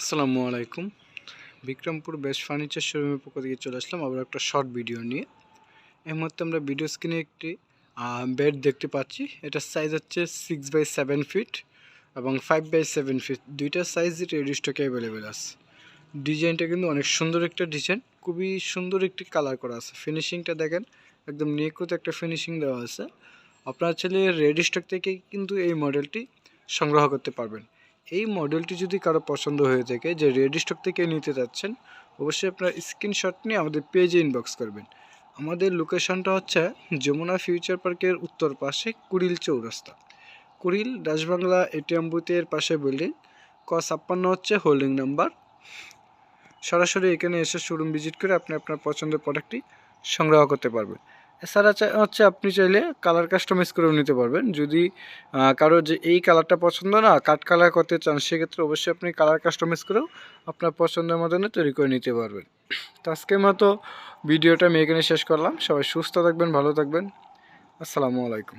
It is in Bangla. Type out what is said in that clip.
আসসালামু আলাইকুম। বিক্রমপুর বেস্ট ফার্নিচার শোরুমের পক্ষ থেকে চলে আসলাম আবার একটা শর্ট ভিডিও নিয়ে। এই মুহূর্তে আমরা ভিডিও স্ক্রিনে একটি বেড দেখতে পাচ্ছি। এটার সাইজ হচ্ছে সিক্স বাই সেভেন ফিট এবং ফাইভ বাই সেভেন ফিট দুইটা সাইজ রেডি স্টকে অ্যাভেলেবেল আছে। ডিজাইনটা কিন্তু অনেক সুন্দর একটা ডিজাইন খুবই সুন্দর একটি কালার করা আছে। ফিনিশিংটা দেখেন, একদম নিখুঁত একটা ফিনিশিং দেওয়া আছে। আপনার ছেলে রেডি স্টক থেকে কিন্তু এই মডেলটি সংগ্রহ করতে পারবেন। এই মডেলটি যদি কারও পছন্দ হয়ে থাকে যে রেডি স্টক থেকে নিতে যাচ্ছেন অবশ্যই আপনার স্ক্রিনশট নিয়ে আমাদের পেজে ইনবক্স করবেন। আমাদের লোকেশনটা হচ্ছে যমুনা ফিউচার পার্কের উত্তর পাশে কুড়িল চৌরাস্তা। কুড়িল, রাজবাংলা এটিএম বুথের পাশে বিল্ডিং ক ছাপ্পান্ন হচ্ছে হোল্ডিং নাম্বার সরাসরি এখানে এসে শোরুম ভিজিট করে আপনি আপনার পছন্দের প্রোডাক্টটি সংগ্রহ করতে পারবেন। এছাড়া হচ্ছে আপনি চাইলে কালার কাস্টমাইজ করেও নিতে পারবেন। যদি কারও যে এই কালারটা পছন্দ না কাট কালার করতে চান, সেক্ষেত্রে অবশ্যই আপনি কালার কাস্টমাইজ করেও আপনার পছন্দের মতনে তৈরি করে নিতে পারবেন। তো আজকের মতো ভিডিওটা আমি এখানে শেষ করলাম। সবাই সুস্থ থাকবেন, ভালো থাকবেন। আসসালামু আলাইকুম।